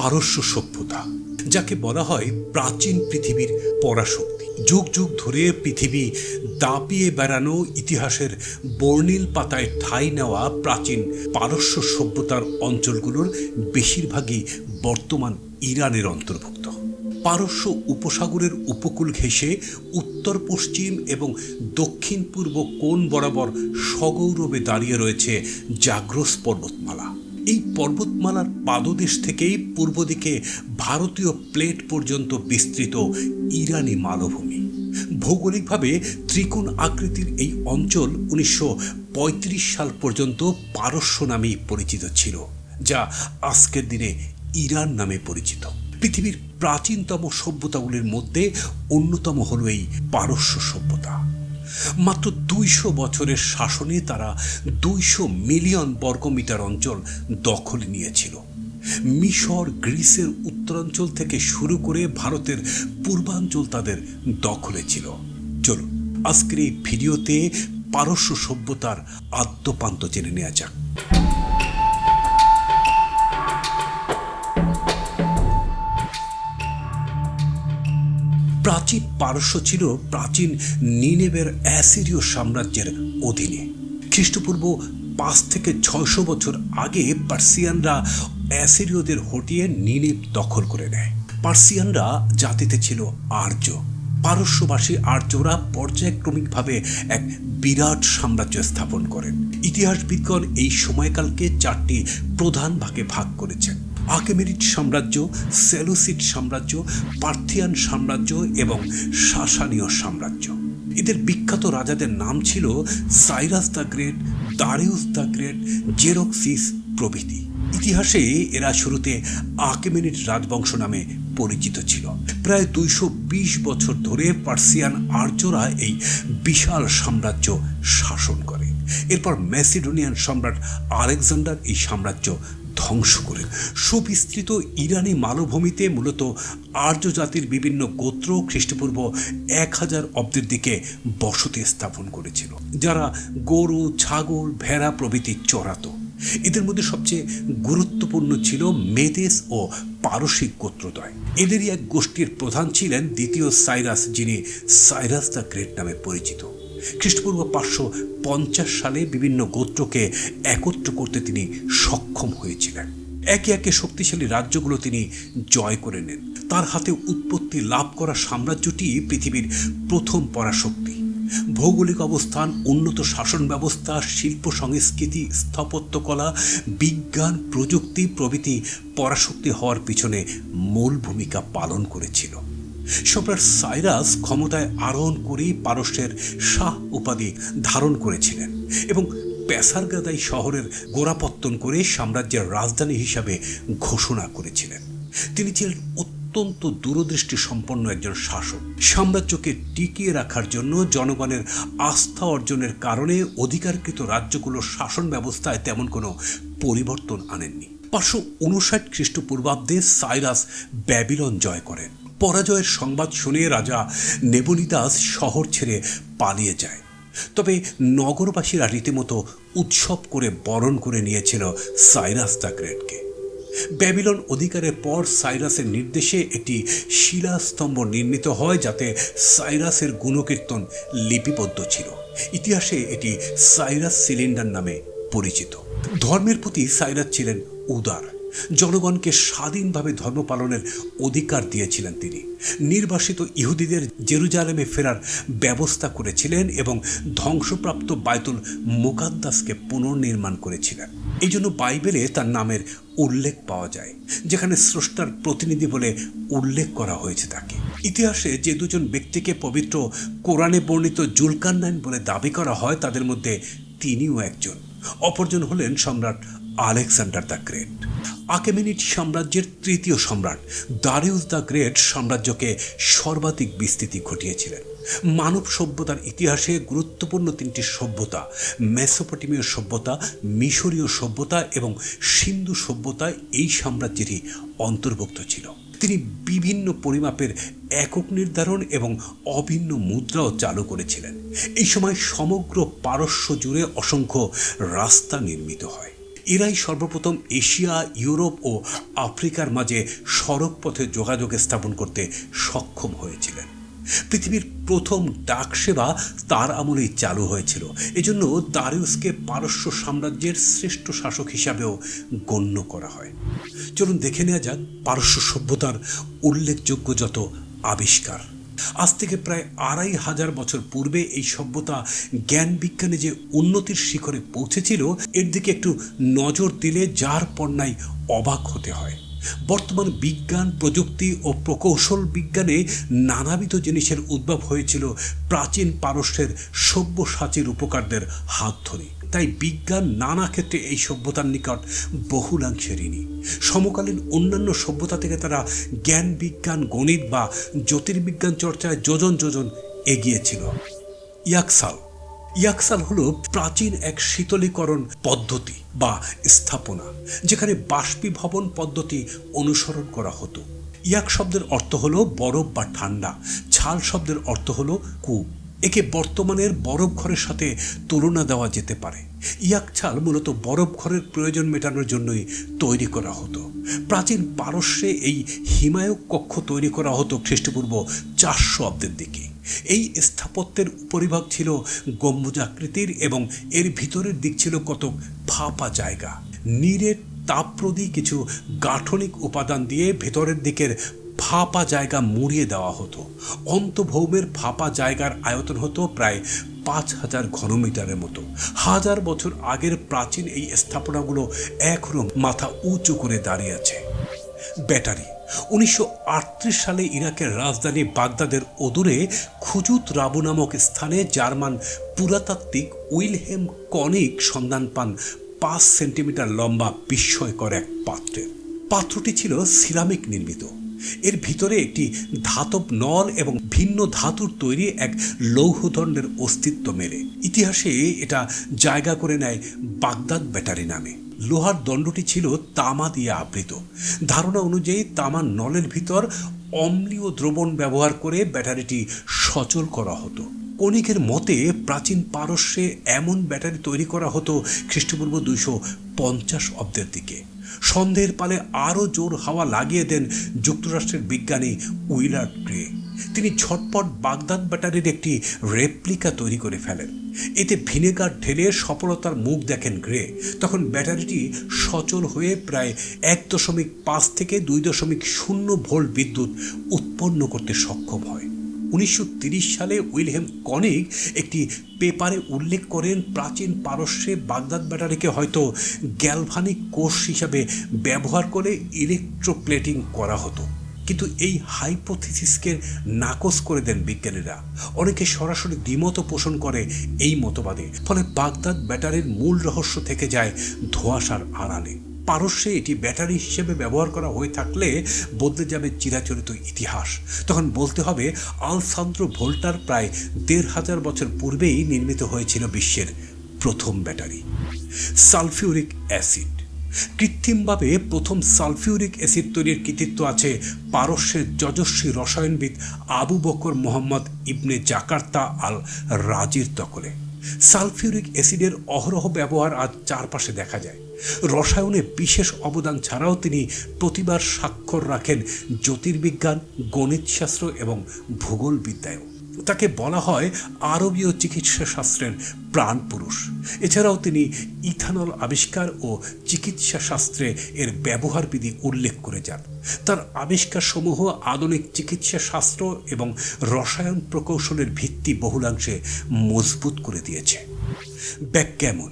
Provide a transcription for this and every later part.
পারস্য সভ্যতা, যাকে বলা হয় প্রাচীন পৃথিবীর পরাশক্তি। যুগ যুগ ধরে পৃথিবী দাপিয়ে বেড়ানো ইতিহাসের বর্ণিল পাতায় ঠাঁই নেওয়া প্রাচীন পারস্য সভ্যতার অঞ্চলগুলোর বেশিরভাগই বর্তমান ইরানের অন্তর্ভুক্ত। পারস্য উপসাগরের উপকূল ঘেঁষে উত্তর, পশ্চিম এবং দক্ষিণ পূর্ব কোণ বরাবর সগৌরবে দাঁড়িয়ে রয়েছে জাগ্রস পর্বতমালা। এই পর্বতমালার পাদদেশ থেকেই পূর্ব দিকে ভারতীয় প্লেট পর্যন্ত বিস্তৃত ইরানি মালভূমি। ভৌগোলিকভাবে ত্রিকোণ আকৃতির এই অঞ্চল উনিশশো পঁয়ত্রিশ সাল পর্যন্ত পারস্য নামেই পরিচিত ছিল, যা আজকের দিনে ইরান নামে পরিচিত। পৃথিবীর প্রাচীনতম সভ্যতাগুলির মধ্যে অন্যতম হল এই পারস্য সভ্যতা। মাত্র দুইশো বছরের শাসনে তারা দুইশো মিলিয়ন বর্গমিটার অঞ্চল দখল নিয়েছিল। মিশর, গ্রিসের উত্তরাঞ্চল থেকে শুরু করে ভারতের পূর্বাঞ্চল তাদের দখলে ছিল। চলুন, আজকের এই ভিডিওতে পারস্য সভ্যতার আদ্যপান্ত জেনে নেওয়া যাক। প্রাচীন পারস্য ছিল প্রাচীন নিনেবের অ্যাসিরীয় সাম্রাজ্যের অধীনে। খ্রিস্টপূর্ব পাঁচ থেকে ছয়শো বছর আগে পার্সিয়ানরা অ্যাসিরীয়দের হটিয়ে নিনেব দখল করে নেয়। পার্সিয়ানরা জাতিতে ছিল আর্য। পারস্যবাসী আর্যরা পর্যায়ক্রমিকভাবে এক বিরাট সাম্রাজ্য স্থাপন করেন। ইতিহাসবিদগণ এই সময়কালকে চারটি প্রধান ভাগে ভাগ করেছেন। আকেমেরিট সাম্রাজ্য সেলুসিড সাম্রাজ্য, পার্থিয়ান সাম্রাজ্য এবং শাসানীয় সাম্রাজ্য। এদের বিখ্যাত রাজাদের নাম ছিল Cyrus the great, Darius the great, Xerxes প্রভৃতি। ইতিহাসে এরা শুরুতে আকেমেনিট রাজবংশ নামে পরিচিত ছিল। প্রায় দুইশো বিশ বছর ধরে পার্সিয়ান আর্যরা এই বিশাল সাম্রাজ্য শাসন করে। এরপর ম্যাসিডোনিয়ান সম্রাট আলেকজান্ডার এই সাম্রাজ্য ধ্বংস করেন সুবিস্তৃত ইরানি মালভূমিতে মূলত আর্য জাতির বিভিন্ন গোত্র খ্রিস্টপূর্ব এক হাজার অব্দের দিকে বসতি স্থাপন করেছিল, যারা গরু, ছাগল, ভেড়া প্রভৃতি চড়াতো। এদের মধ্যে সবচেয়ে গুরুত্বপূর্ণ ছিল মেদেস ও পারসিক গোত্রদয় এদেরই এক গোষ্ঠীর প্রধান ছিলেন দ্বিতীয় সাইরাস, যিনি সাইরাস দ্য গ্রেট নামে পরিচিত। খ্রিস্টপূর্ব পাঁচশো পঞ্চাশ সালে বিভিন্ন গোত্রকে একত্র করতে তিনি সক্ষম হয়েছিলেন। একে একে শক্তিশালী রাজ্যগুলো তিনি জয় করে নেন। তার হাতে উৎপত্তি লাভ করা সাম্রাজ্যটি পৃথিবীর প্রথম পরাশক্তি। ভৌগোলিক অবস্থান, উন্নত শাসন ব্যবস্থা, শিল্প সংস্কৃতি স্থাপত্যকলা বিজ্ঞান, প্রযুক্তি প্রভৃতি পরাশক্তি হওয়ার পিছনে মূল ভূমিকা পালন করেছিল। সম্রাট সাইরাস ক্ষমতায় আরোহণ করেই পারস্যের শাহ উপাধি ধারণ করেছিলেন এবং পেসারগাদাই শহরের গোড়াপত্তন করে সাম্রাজ্যের রাজধানী হিসাবে ঘোষণা করেছিলেন। তিনি ছিলেন অত্যন্ত দূরদৃষ্টি সম্পন্ন একজন শাসক। সাম্রাজ্যকে টিকিয়ে রাখার জন্য জনগণের আস্থা অর্জনের কারণে অধিকারকৃত রাজ্যগুলোর শাসন ব্যবস্থায় তেমন কোনো পরিবর্তন আনেননি। পাঁচশো উনষাট খ্রিস্টপূর্বাব্দে সাইরাস ব্যাবিলন জয় করেন। পরাজয়ের সংবাদ শুনে রাজা নেবলিদাস শহর ছেড়ে পালিয়ে যায়। তবে নগরবাসীরা রীতিমতো উৎসব করে বরণ করে নিয়েছিল সাইরাস দ্য গ্রেটকে। ব্যাবিলন অধিকারের পর সাইরাসের নির্দেশে একটি শিলাস্তম্ভ নির্মিত হয় যাতে সাইরাসের গুণকীর্তন লিপিবদ্ধ ছিল। ইতিহাসে এটি সাইরাস সিলিন্ডার নামে পরিচিত। ধর্মের প্রতি সাইরাস ছিলেন উদার। জনগণকে স্বাধীনভাবে ধর্ম পালনের অধিকার দিয়েছিলেন তিনি। নির্বাসিত ইহুদিদের জেরুজালেমে ফেরার ব্যবস্থা করেছিলেন এবং ধ্বংসপ্রাপ্ত বায়তুল মুকাদ্দাসকে পুনর্নির্মাণ করেছিলেন। এই জন্য বাইবেলে তার নামের উল্লেখ পাওয়া যায়, যেখানে স্রষ্টার প্রতিনিধি বলে উল্লেখ করা হয়েছে তাকে। ইতিহাসে যে দুজন ব্যক্তিকে পবিত্র কোরআনে বর্ণিত জুলকান্নাইন বলে দাবি করা হয়, তাদের মধ্যে তিনিও একজন। অপরজন হলেন সম্রাট আলেকজান্ডার দ্য গ্রেট। আকেমেনিট সাম্রাজ্যের তৃতীয় সম্রাট, দারিউস দ্য গ্রেট সাম্রাজ্যকে সর্বাধিক বিস্তৃতি ঘটিয়েছিলেন। মানব সভ্যতার ইতিহাসে গুরুত্বপূর্ণ তিনটি সভ্যতা, মেসোপটেমীয় সভ্যতা, মিশরীয় সভ্যতা এবং সিন্ধু সভ্যতা এই সাম্রাজ্যেরই অন্তর্ভুক্ত ছিল। তিনি বিভিন্ন পরিমাপের একক নির্ধারণ এবং অভিন্ন মুদ্রাও চালু করেছিলেন। এই সময় সমগ্র পারস্য জুড়ে অসংখ্য রাস্তা নির্মিত হয়। এরাই সর্বপ্রথম এশিয়া, ইউরোপ ও আফ্রিকার মাঝে সড়ক পথে যোগাযোগ স্থাপন করতে সক্ষম হয়েছিলেন। পৃথিবীর প্রথম ডাক সেবা তার আমলেই চালু হয়েছিল। এজন্য দারিউসকে পারস্য সাম্রাজ্যের শ্রেষ্ঠ শাসক হিসাবেও গণ্য করা হয়। চলুন দেখে নেওয়া যাক পারস্য সভ্যতার উল্লেখযোগ্য যত আবিষ্কার। আজ থেকে প্রায় আড়াই হাজার বছর পূর্বে এই সভ্যতা জ্ঞান বিজ্ঞানে যে উন্নতির শিখরে পৌঁছেছিল, এর দিকে একটু নজর দিলে যার পণ্যায় অবাক হতে হয়। বর্তমান বিজ্ঞান, প্রযুক্তি ও প্রকৌশল বিজ্ঞানে নানাবিধ জিনিসের উদ্ভব হয়েছিল প্রাচীন পারস্যের সব্যসাচীর উপকারদের হাত ধরে। তাই বিজ্ঞান নানা ক্ষেত্রে এই সভ্যতার নিকট বহুলাংশে ঋণী। সমকালীন অন্যান্য সভ্যতা থেকে তারা জ্ঞান বিজ্ঞান, গণিত বা জ্যোতির্বিজ্ঞান চর্চায় যোজন যোজন এগিয়েছিল। ইয়াকসাল ইয়াকসাল হলো প্রাচীন এক শীতলীকরণ পদ্ধতি বা স্থাপনা, যেখানে বাষ্পীভবন পদ্ধতি অনুসরণ করা হতো। ইয়াক শব্দের অর্থ হল বরফ বা ঠান্ডা, ছাল শব্দের অর্থ হল কূপ। একে বর্তমানের বরফ ঘরের সাথে তুলনা দেওয়া যেতে পারে। ইয়াক ছাল মূলত বরফ ঘরের প্রয়োজন মেটানোর জন্যই তৈরি করা হতো। প্রাচীন পারস্যে এই হিমায়ক কক্ষ তৈরি করা হতো খ্রিস্টপূর্ব চারশো অব্দের দিকে। এই স্থাপত্যের উপরিভাগ ছিল গম্বুজাকৃতির এবং এর ভিতরের দিক ছিল কত ফাঁপা জায়গা। নীরের তাপপ্রদি কিছু গাঠনিক উপাদান দিয়ে ভেতরের দিকের ফাঁপা জায়গা মুড়িয়ে দেওয়া হতো। অন্তভৌমের ফাঁপা জায়গার আয়তন হতো প্রায় পাঁচ হাজার ঘনমিটারের মতো। হাজার বছর আগের প্রাচীন এই স্থাপনাগুলো এখনও মাথা উঁচু করে দাঁড়িয়ে আছে ব্যাটারি। উনিশশো আটত্রিশ সালে ইরাকের রাজধানী বাগদাদের অদূরে খুজুত রাবু নামক স্থানে জার্মান পুরাতাত্ত্বিক উইলহেম কনিক সন্ধান পান পাঁচ সেন্টিমিটার লম্বা বিস্ময়কর এক পাত্রের। পাত্রটি ছিল সিরামিক নির্মিত। এর ভিতরে একটি ধাতব নল এবং ভিন্ন ধাতুর তৈরি এক লৌহদণ্ডের অস্তিত্ব মেলে। ইতিহাসে এটা জায়গা করে নেয় বাগদাদ ব্যাটারি নামে। লোহার দণ্ডটি ছিল তামা দিয়ে আবৃত। ধারণা অনুযায়ী তামার নলের ভিতর অম্লীয় দ্রবণ ব্যবহার করে ব্যাটারিটি সচল করা হতো। কণিকের মতে প্রাচীন পারস্যে এমন ব্যাটারি তৈরি করা হতো খ্রিস্টপূর্ব দুইশো পঞ্চাশ অব্দের দিকে। সন্দেহের পালে আরও জোর হাওয়া লাগিয়ে দেন যুক্তরাষ্ট্রের বিজ্ঞানী উইলার্ড গ্রে তিনি ঝটপট বাগদাদ ব্যাটারির একটি রেপ্লিকা তৈরি করে ফেলেন। এতে ভিনেগার ঢেলে সফলতার মুখ দেখেন গ্রে। তখন ব্যাটারিটি সচল হয়ে প্রায় এক দশমিক পাঁচ থেকে দুই দশমিক শূন্য ভোল্ট বিদ্যুৎ উৎপন্ন করতে সক্ষম হয়। উনিশশো সালে উইলহেম কনিক একটি পেপারে উল্লেখ করেন, প্রাচীন পারস্যে বাগদাদ ব্যাটারিকে হয়তো গ্যালভানিক কোষ হিসাবে ব্যবহার করে ইলেকট্রোপ্লেটিং করা হতো। কিন্তু এই হাইপোথিসিসকে নাকচ করে দেন বিজ্ঞানীরা। অনেকে সরাসরি দ্বিমত পোষণ করে এই মতবাদে, ফলে বাগদাদ ব্যাটারির মূল রহস্য থেকে যায় ধোঁয়াশার আড়ালে। পারস্যে এটি ব্যাটারি হিসেবে ব্যবহার করা হয়ে থাকলে বদলে যাবে চিরাচরিত ইতিহাস। তখন বলতে হবে, আলসান্দ্র ভোল্টার প্রায় দেড় হাজার বছর পূর্বেই নির্মিত হয়েছিল বিশ্বের প্রথম ব্যাটারি, সালফিউরিক অ্যাসিড। কৃত্রিমভাবে প্রথম সালফিউরিক অ্যাসিড তৈরির কৃতিত্ব আছে পারস্যের যজস্বী রসায়নবিদ আবু বকর মোহাম্মদ ইবনে জাকার্তা আল রাজির দখলে। সালফিউরিক অ্যাসিডের অহরহ ব্যবহার আজ চারপাশে দেখা যায়। রসায়নে বিশেষ অবদান ছাড়াও তিনি প্রতিবার স্বাক্ষর রাখেন জ্যোতির্বিজ্ঞান, গণিতশাস্ত্র এবং ভূগোলবিদ্যায়ও। তাকে বলা হয় আরবীয় চিকিৎসা শাস্ত্রের প্রাণ পুরুষ। এছাড়াও তিনি ইথানল আবিষ্কার ও চিকিৎসা শাস্ত্রে এর ব্যবহার বিধি উল্লেখ করে যান। তার আবিষ্কার সমূহ আধুনিক চিকিৎসা শাস্ত্র এবং রসায়ন প্রকৌশলের ভিত্তি বহুলাংশে মজবুত করে দিয়েছে। ব্যাকগ্যামন।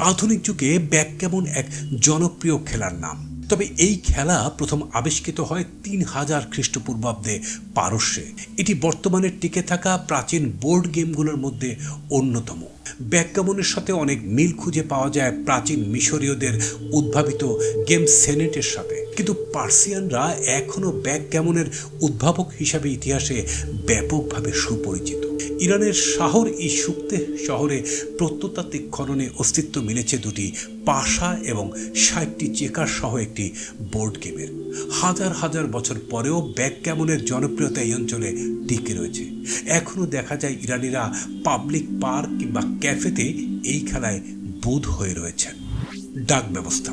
আধুনিক যুগে ব্যাকগ্যামন এক জনপ্রিয় খেলার নাম। তবে এই খেলা প্রথম আবিষ্কৃত হয় তিন হাজার খ্রিস্টপূর্বাব্দে পারস্যে। এটি বর্তমানে টিকে থাকা প্রাচীন বোর্ড গেমগুলোর মধ্যে অন্যতম। ব্যাকগ্যামনের সাথে অনেক মিল খুঁজে পাওয়া যায় প্রাচীন মিশরীয়দের উদ্ভাবিত গেম সেনেটের সাথে। কিন্তু পার্সিয়ানরা এখনও ব্যাকগ্যামনের উদ্ভাবক হিসাবে ইতিহাসে ব্যাপকভাবে সুপরিচিত। ইরানের শাহর ই সুক্তে শহরে প্রত্নতাত্ত্বিক খননে অস্তিত্ব মিলেছে দুটি, পাশা এবং ষাটটি চেকার সহ একটি বোর্ড গেমের। হাজার হাজার বছর পরেও ব্যাকগ্যামনের জনপ্রিয়তা এই অঞ্চলে টিকে রয়েছে। এখনও দেখা যায় ইরানিরা পাবলিক পার্ক কিংবা ক্যাফেতে এই খেলায় বোধ হয়ে রয়েছেন। ডাক ব্যবস্থা।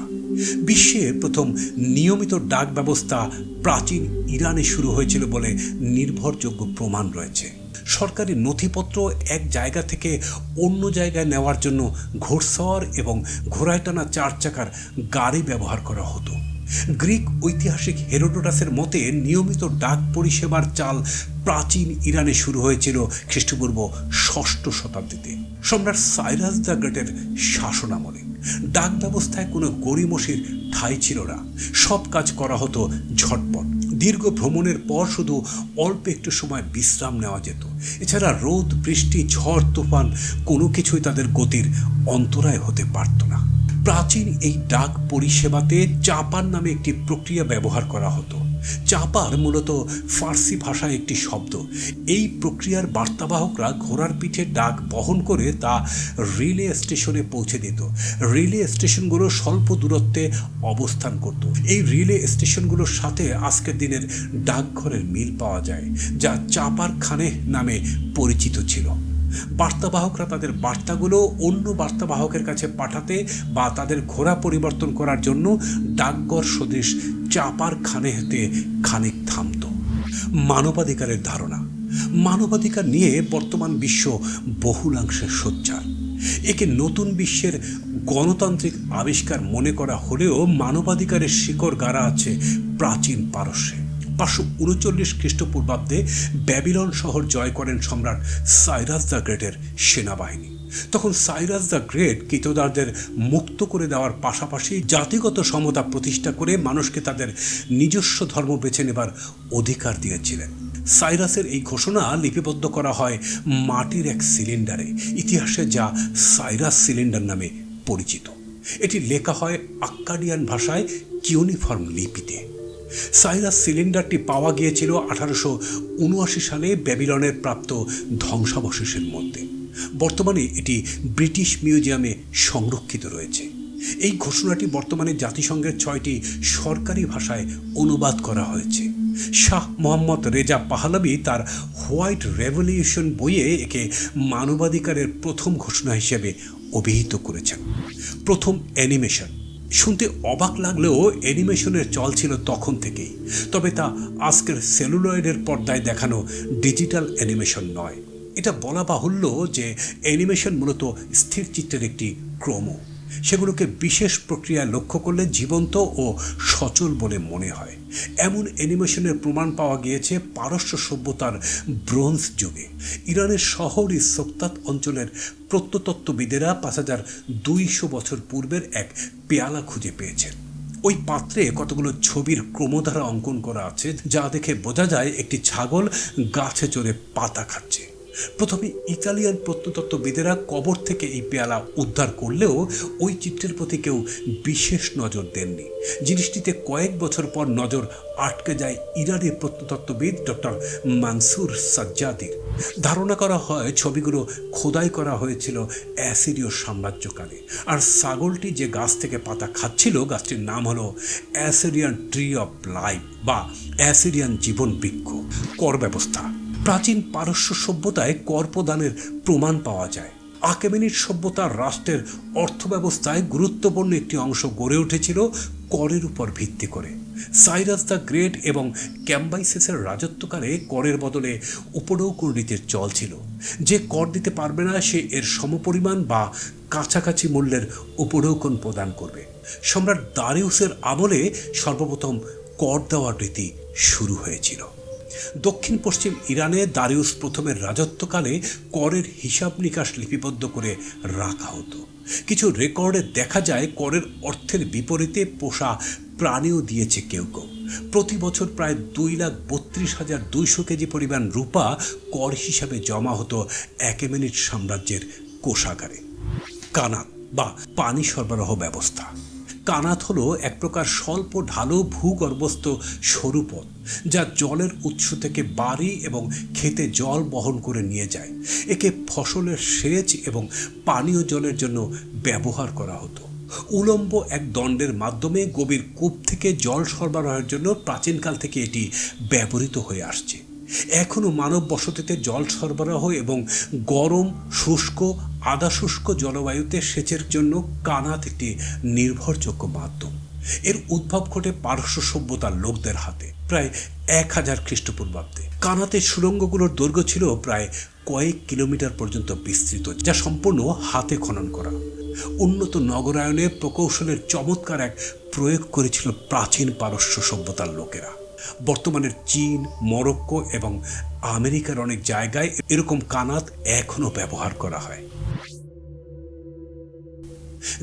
বিশ্বে প্রথম নিয়মিত ডাক ব্যবস্থা প্রাচীন ইরানে শুরু হয়েছিল বলে নির্ভরযোগ্য প্রমাণ রয়েছে। সরকারি নথিপত্র এক জায়গা থেকে অন্য জায়গায় নেওয়ার জন্য ঘোড়সওয়ার এবং ঘোড়ায় টানা চার চাকার গাড়ি ব্যবহার করা হতো। গ্রিক ঐতিহাসিক হেরোডোটাসের মতে নিয়মিত ডাক পরিষেবার চাল প্রাচীন ইরানে শুরু হয়েছিল খ্রিস্টপূর্ব ষষ্ঠ শতাব্দীতে। সম্রাট সাইরাস দ্য গ্রেটের শাসনামলে। ডাক ব্যবস্থায় কোনো গড়িমসির ঠাঁই ছিল না। সব কাজ করা হতো ঝটপট। দীর্ঘ ভ্রমণের পর শুধু অল্প একটু সময় বিশ্রাম নেওয়া যেত। এছাড়া রোদ, বৃষ্টি, ঝড়, তুফান কোনো কিছুই তাদের গতির অন্তরায় হতে পারত না। প্রাচীন এই ডাক পরিষেবাতে চাপার নামে একটি প্রক্রিয়া ব্যবহার করা হতো। চাপার মূলত ফার্সি ভাষায় একটি শব্দ। এই প্রক্রিয়ার বার্তাবাহকরা ঘোড়ার পিঠে ডাক বহন করে তা রিলে স্টেশনে পৌঁছে দিত। রিলে স্টেশনগুলো স্বল্প দূরত্বে অবস্থান করত। এই রিলে স্টেশনগুলোর সাথে আজকের দিনের ডাকঘরের মিল পাওয়া যায়, যা চাপার খানে নামে পরিচিত ছিল। বার্তাবাহকরা তাদের বার্তাগুলো অন্য বার্তাবাহকের কাছে পাঠাতে বা তাদের ঘোড়া পরিবর্তন করার জন্য ডাকঘর সদৃশ চাপার খানে হতে খানিক থামত। মানবাধিকারের ধারণা। মানবাধিকার নিয়ে বর্তমান বিশ্ব বহুলাংশে সোচ্চার। একে নতুন বিশ্বের গণতান্ত্রিক আবিষ্কার মনে করা হলেও মানবাধিকারের শিকড় গাড়া আছে প্রাচীন পারস্যে। পাঁচশো উনচল্লিশ খ্রিস্টপূর্বাব্দে ব্যাবিলন শহর জয় করেন সম্রাট সাইরাস দ্য গ্রেটের সেনাবাহিনী। তখন সাইরাস দ্য গ্রেট কৃতদারদের মুক্ত করে দেওয়ার পাশাপাশি জাতিগত সমতা প্রতিষ্ঠা করে মানুষকে তাদের নিজস্ব ধর্ম বেছে নেবার অধিকার দিয়েছিলেন। সাইরাসের এই ঘোষণা লিপিবদ্ধ করা হয় মাটির এক সিলিন্ডারে, ইতিহাসে যা সাইরাস সিলিন্ডার নামে পরিচিত। এটি লেখা হয় আক্কাডিয়ান ভাষায় কিউনিফর্ম লিপিতে। সাইরাস সিলিন্ডারটি পাওয়া গিয়েছিল আঠারোশো উনআশি সালে ব্যাবিলনের প্রাপ্ত ধ্বংসাবশেষের মধ্যে। বর্তমানে এটি ব্রিটিশ মিউজিয়ামে সংরক্ষিত রয়েছে। এই ঘোষণাটি বর্তমানে জাতিসংঘের ছয়টি সরকারি ভাষায় অনুবাদ করা হয়েছে। শাহ মোহাম্মদ রেজা পাহলাবি তার হোয়াইট রেভলিউশন বইয়ে একে মানবাধিকারের প্রথম ঘোষণা হিসেবে অভিহিত করেছেন। প্রথম অ্যানিমেশন। শুনতে অবাক লাগলেও অ্যানিমেশনের চল ছিল তখন থেকেই। তবে তা আজকের সেলুলয়েডের পর্দায় দেখানো ডিজিটাল অ্যানিমেশন নয়। এটা বলা বাহুল্য যে অ্যানিমেশন মূলত স্থির চিত্রের একটি ক্রম সেগুলোকে বিশেষ প্রক্রিয়ায় লক্ষ্য করলে জীবন্ত ও সচল বলে মনে হয়। এমন অ্যানিমেশনের প্রমাণ পাওয়া গিয়েছে পারস্য সভ্যতার ব্রোঞ্জ যুগে। ইরানের শহর সোক্তাত অঞ্চলের প্রত্নতত্ত্ববিদেরা পাঁচ হাজার দুইশো বছর পূর্বের এক পেয়ালা খুঁজে পেয়েছেন। ওই পাত্রে কতগুলো ছবির ক্রমধারা অঙ্কন করা আছে যা দেখে বোঝা যায় একটি ছাগল গাছে চড়ে পাতা খাচ্ছে। প্রথমে ইতালিয়ান প্রত্নতত্ত্ববিদেরা কবর থেকে এই পেয়ালা উদ্ধার করলেও ওই চিত্রের প্রতি কেউ বিশেষ নজর দেননি। জিনিসটিতে কয়েক বছর পর নজর আটকে যায় ইরানের প্রত্নতত্ত্ববিদ ডক্টর মানসুর সাজ্জাদির। ধারণা করা হয় ছবিগুলো খোদাই করা হয়েছিল অ্যাসিরীয় সাম্রাজ্যকালে। আর ছাগলটি যে গাছ থেকে পাতা খাচ্ছিল, গাছটির নাম হলো অ্যাসিরিয়ান ট্রি অফ লাইফ বা অ্যাসিরিয়ান জীবন বৃক্ষ। কর ব্যবস্থা। প্রাচীন পারস্য সভ্যতায় কর প্রদানের প্রমাণ পাওয়া যায়। আকেমেনির সভ্যতার রাষ্ট্রের অর্থব্যবস্থায় গুরুত্বপূর্ণ একটি অংশ গড়ে উঠেছিল করের উপর ভিত্তি করে। সাইরাস দ্য গ্রেট এবং ক্যাম্বাইসেসের রাজত্বকালে করের বদলে উপনৌকুর নীতির চল ছিল। যে কর দিতে পারবে না, সে এর সমপরিমাণ বা কাছাকাছি মূল্যের উপনৌকন প্রদান করবে। সম্রাট দারিউসের আমলে সর্বপ্রথম কর দেওয়ার রীতি শুরু হয়েছিল। দক্ষিণ পশ্চিম ইরানে দারিউস প্রথমের রাজত্বকালে করের হিসাব নিকাশ লিপিবদ্ধ করে রাখা হতো। কিছু রেকর্ডে দেখা যায়, করের অর্থের বিপরীতে পোষা প্রাণীও দিয়েছে কেউ কেউ। প্রতি বছর প্রায় দুই লাখ বত্রিশ হাজার দুইশো কেজি পরিমাণ রূপা কর হিসাবে জমা হতো একেমেনিট সাম্রাজ্যের কোষাগারে। কানাত বা পানি সরবরাহ ব্যবস্থা। কানাত হলো এক প্রকার স্বল্প ঢালু ভূগর্ভস্থ সরু পথ, যা জলের উৎস থেকে বাড়ি এবং খেতে জল বহন করে নিয়ে যায়। একে ফসলের সেচ এবং পানীয় জলের জন্য ব্যবহার করা হতো। উলম্ব এক দণ্ডের মাধ্যমে গভীর কূপ থেকে জল সরবরাহের জন্য প্রাচীনকাল থেকে এটি ব্যবহৃত হয়ে আসছে। এখনও মানব বসতিতে জল সরবরাহ এবং গরম, শুষ্ক আদা শুষ্ক জলবায়ুতে সেচের জন্য কানাত একটি নির্ভরযোগ্য মাধ্যম। এর উদ্ভব ঘটে পারস্য সভ্যতার লোকদের হাতে, প্রায় এক হাজার খ্রিস্টপূর্বাব্দে। কানাতের সুড়ঙ্গগুলোর দৈর্ঘ্য ছিল প্রায় কয়েক কিলোমিটার পর্যন্ত বিস্তৃত, যা সম্পূর্ণ হাতে খনন করা। উন্নত নগরায়নে প্রকৌশলের চমৎকার এক প্রয়োগ করেছিল প্রাচীন পারস্য সভ্যতার লোকেরা। বর্তমানের চীন, মরক্কো এবং আমেরিকার অনেক জায়গায় এরকম কানাত এখনও ব্যবহার করা হয়।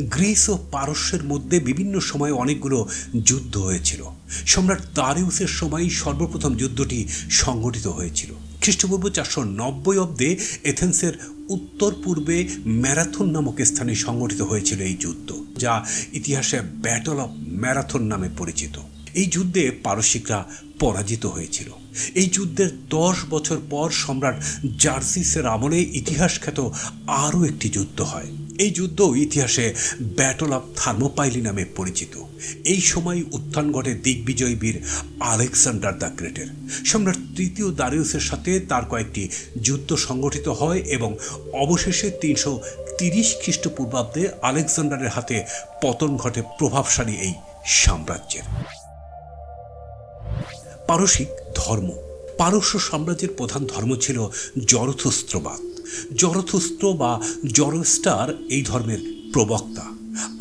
গ্রিস ও পারস্যের মধ্যে বিভিন্ন সময়ে অনেকগুলো যুদ্ধ হয়েছিল। সম্রাট দারিউসের সময় সর্বপ্রথম যুদ্ধটি সংঘটিত হয়েছিল। খ্রিস্টপূর্ব চারশো নব্বই অব্দে এথেন্সের উত্তর পূর্বে ম্যারাথন নামক স্থানে সংঘটিত হয়েছিল এই যুদ্ধ, যা ইতিহাসে ব্যাটল অফ ম্যারাথন নামে পরিচিত। এই যুদ্ধে পারসিকরা পরাজিত হয়েছিল। এই যুদ্ধের দশ বছর পর সম্রাট জার্সিসের আমলে ইতিহাস খ্যাত আরও একটি যুদ্ধ হয়। এই যুদ্ধ ইতিহাসে ব্যাটল অফ থার্মোপাইলি নামে পরিচিত। এই সময় উত্থান ঘটে দিগ্বিজয়ী বীর আলেকজান্ডার দ্য গ্রেটের। সম্রাট তৃতীয় দারিউসের সাথে তার কয়েকটি যুদ্ধ সংগঠিত হয় এবং অবশেষে তিনশো তিরিশ খ্রিস্টপূর্বাব্দে আলেকজান্ডারের হাতে পতন ঘটে প্রভাবশালী এই সাম্রাজ্যের। পারসিক ধর্ম। পারস্য সাম্রাজ্যের প্রধান ধর্ম ছিল জরথস্ত্রবাদ জরথস্ত্র বা জরস্টার এই ধর্মের প্রবক্তা।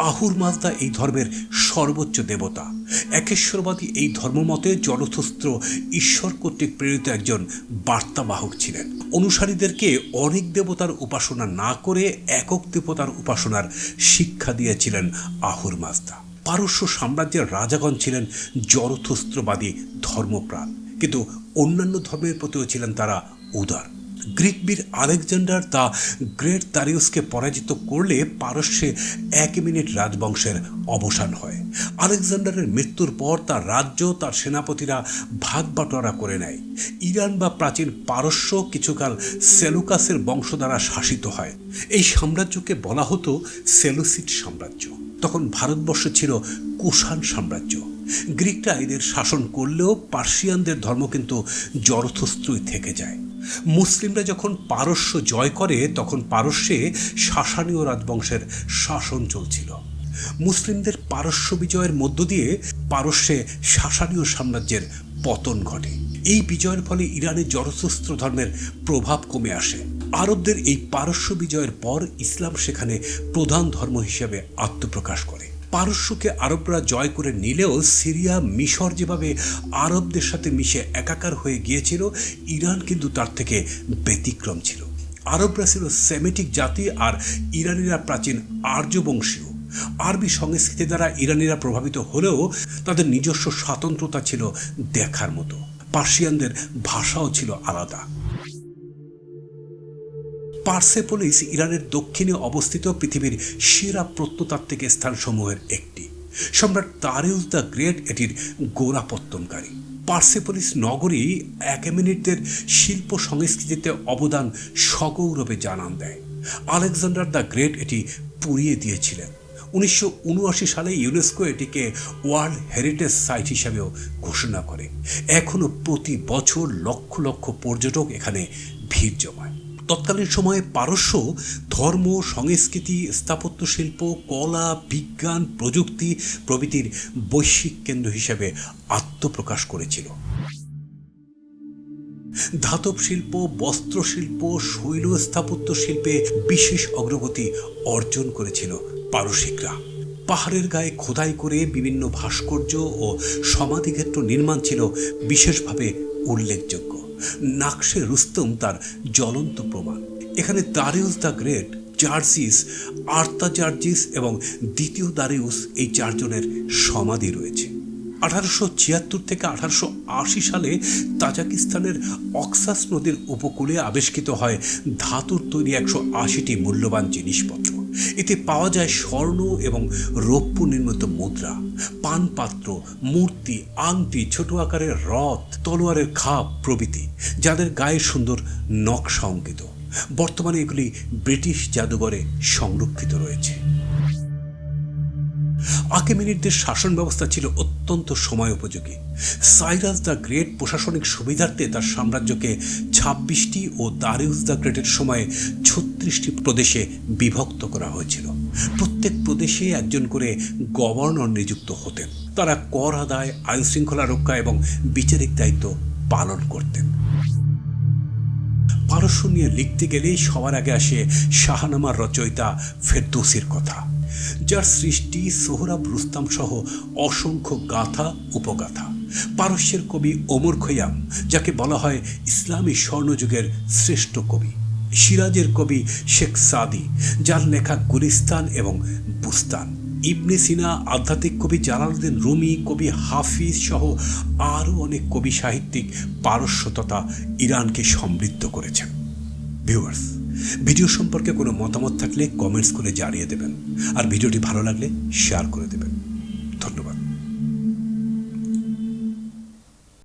আহুর মাজদা এই ধর্মের সর্বোচ্চ দেবতা। একেশ্বরবাদী এই ধর্মমতে জরথস্ত্র ঈশ্বর কর্তৃক প্রেরিত একজন বার্তাবাহক ছিলেন। অনুসারীদেরকে অনেক দেবতার উপাসনা না করে একক দেবতার উপাসনার শিক্ষা দিয়েছিলেন আহুর মাজদা পারস্য সাম্রাজ্যের রাজাগণ ছিলেন জরথস্ত্রবাদী ধর্মপ্রাণ। কিন্তু অন্যান্য ধর্মের প্রতিও ছিলেন তারা উদার। গ্রিক বীর আলেকজান্ডার তা গ্রেট দারিউসকে পরাজিত করলে পারস্যে এক মিনিট রাজবংশের অবসান হয়। আলেকজান্ডারের মৃত্যুর পর তার রাজ্য, তার সেনাপতিরা ভাগ বাটোয়ারা করে নেয়। ইরান বা প্রাচীন পারস্য কিছুকাল সেলুকাসের বংশ দ্বারা শাসিত হয়। এই সাম্রাজ্যকে বলা হতো সেলুসিড সাম্রাজ্য। তখন ভারতবর্ষ ছিল কুষাণ সাম্রাজ্য। গ্রিকরা এদের শাসন করলেও পার্সিয়ানদের ধর্ম কিন্তু জরথস্ত্রই থেকে যায়। মুসলিমরা যখন পারস্য জয় করে, তখন পারস্যে শাসানীয় রাজবংশের শাসন চলছিল। মুসলিমদের পারস্য বিজয়ের মধ্য দিয়ে পারস্যে শাসানীয় সাম্রাজ্যের পতন ঘটে। এই বিজয়ের ফলে ইরানে জরথস্ত্র ধর্মের প্রভাব কমে আসে। আরবদের এই পারস্য বিজয়ের পর ইসলাম সেখানে প্রধান ধর্ম হিসেবে আত্মপ্রকাশ করে। পারস্যকে আরবরা জয় করে নিলেও সিরিয়া, মিশর যেভাবে আরবদের সাথে মিশে একাকার হয়ে গিয়েছিল, ইরান কিন্তু তার থেকে ব্যতিক্রম ছিল। আরবরা ছিল সেমেটিক জাতি আর ইরানিরা প্রাচীন আর্যবংশীয়। আরবি সংস্কৃতি দ্বারা ইরানিরা প্রভাবিত হলেও তাদের নিজস্ব স্বাতন্ত্রতা ছিল দেখার মতো। পার্সিয়ানদের ভাষাও ছিল আলাদা। পার্সেপোলিস ইরানের দক্ষিণে অবস্থিত পৃথিবীর সেরা প্রত্নতাত্ত্বিক স্থানসমূহের একটি। সম্রাট তারিউস দ্য গ্রেট এটির গোড়াপত্তনকারী। পার্সেপোলিস নগরী একেমিনিটদের শিল্প সংস্কৃতিতে অবদান সগৌরবে জানান দেয়। আলেকজান্ডার দ্য গ্রেট এটি পুড়িয়ে দিয়েছিলেন। উনিশশো উনআশি সালে ইউনেস্কো এটিকে ওয়ার্ল্ড হেরিটেজ সাইট হিসাবেও ঘোষণা করে। এখনও প্রতি বছর লক্ষ লক্ষ পর্যটক এখানে ভিড় জমায়। তৎকালীন সময়ে পারস্য ধর্ম, সংস্কৃতি, স্থাপত্য শিল্প, কলা, বিজ্ঞান, প্রযুক্তি প্রভৃতির বৈশ্বিক কেন্দ্র হিসেবে আত্মপ্রকাশ করেছিল। ধাতব শিল্প, বস্ত্র শিল্প, শৈল স্থাপত্য শিল্পে বিশেষ অগ্রগতি অর্জন করেছিল পারসিকরা। পাহাড়ের গায়ে খোদাই করে বিভিন্ন ভাস্কর্য ও সমাধিক্ষেত্র নির্মাণ ছিল বিশেষভাবে উল্লেখযোগ্য। নাকশে রুস্তম তার জ্বলন্ত প্রমাণ। এখানে Darius the great Jarjis আর্তা Jarjis এবং দ্বিতীয় দারিউস এই চারজনের সমাধি রয়েছে। আঠারোশো ছিয়াত্তর থেকে আঠারোশো আশি সালে তাজাকিস্তানের অক্সাস নদীর উপকূলে আবিষ্কৃত হয় ধাতুর তৈরি একশো আশিটি মূল্যবান জিনিসপত্র। এতে পাওয়া যায় স্বর্ণ এবং রৌপ্য নির্মিত মুদ্রা, পানপাত্র, মূর্তি, আংটি, ছোট আকারের রথ, তলোয়ারের খাপ প্রভৃতি, যাদের গায়ে সুন্দর নকশা অঙ্কিত। বর্তমানে এগুলি ব্রিটিশ জাদুঘরে সংরক্ষিত রয়েছে। আকেমেনিডদের শাসন ব্যবস্থা ছিল অত্যন্ত সময় উপযোগী। সাইরাস দ্য গ্রেট প্রশাসনিক সুবিধার্থে তার সাম্রাজ্যকে ছাব্বিশটি ও দারিউস দ্য গ্রেটের সময়ে ছত্রিশটি প্রদেশে বিভক্ত করা হয়েছিল। প্রত্যেক প্রদেশে একজন করে গভর্নর নিযুক্ত হতেন। তারা কর আদায় আইন শৃঙ্খলা রক্ষা এবং বিচারিক দায়িত্ব পালন করতেন। পারস্য নিয়ে লিখতে গেলেই সবার আগে আসে শাহনামার রচয়িতা ফেরদৌসির কথা। যার সৃষ্টি সোহরাব রুস্তাম সহ অসংখ্য গাথা উপগাথা। পারস্যের কবি ওমর খৈয়াম, যাকে বলা হয় ইসলামী স্বর্ণযুগের শ্রেষ্ঠ কবি। সিরাজের কবি শেখ সাদি, যার লেখা গুলিস্তান এবং বুস্তান। ইবনে সিনা আধ্যাত্মিক কবি জালালউদ্দিন রুমি, কবি হাফিজ সহ আরও অনেক কবি সাহিত্যিক পারস্য তথা ইরানকে সমৃদ্ধ করেছেন। ভিউয়ার্স ভিডিও সম্পর্কে কোনো মতামত থাকলে কমেন্টস করে জানিয়ে দেবেন। আর ভিডিওটি ভালো লাগলে শেয়ার করে দেবেন। ধন্যবাদ।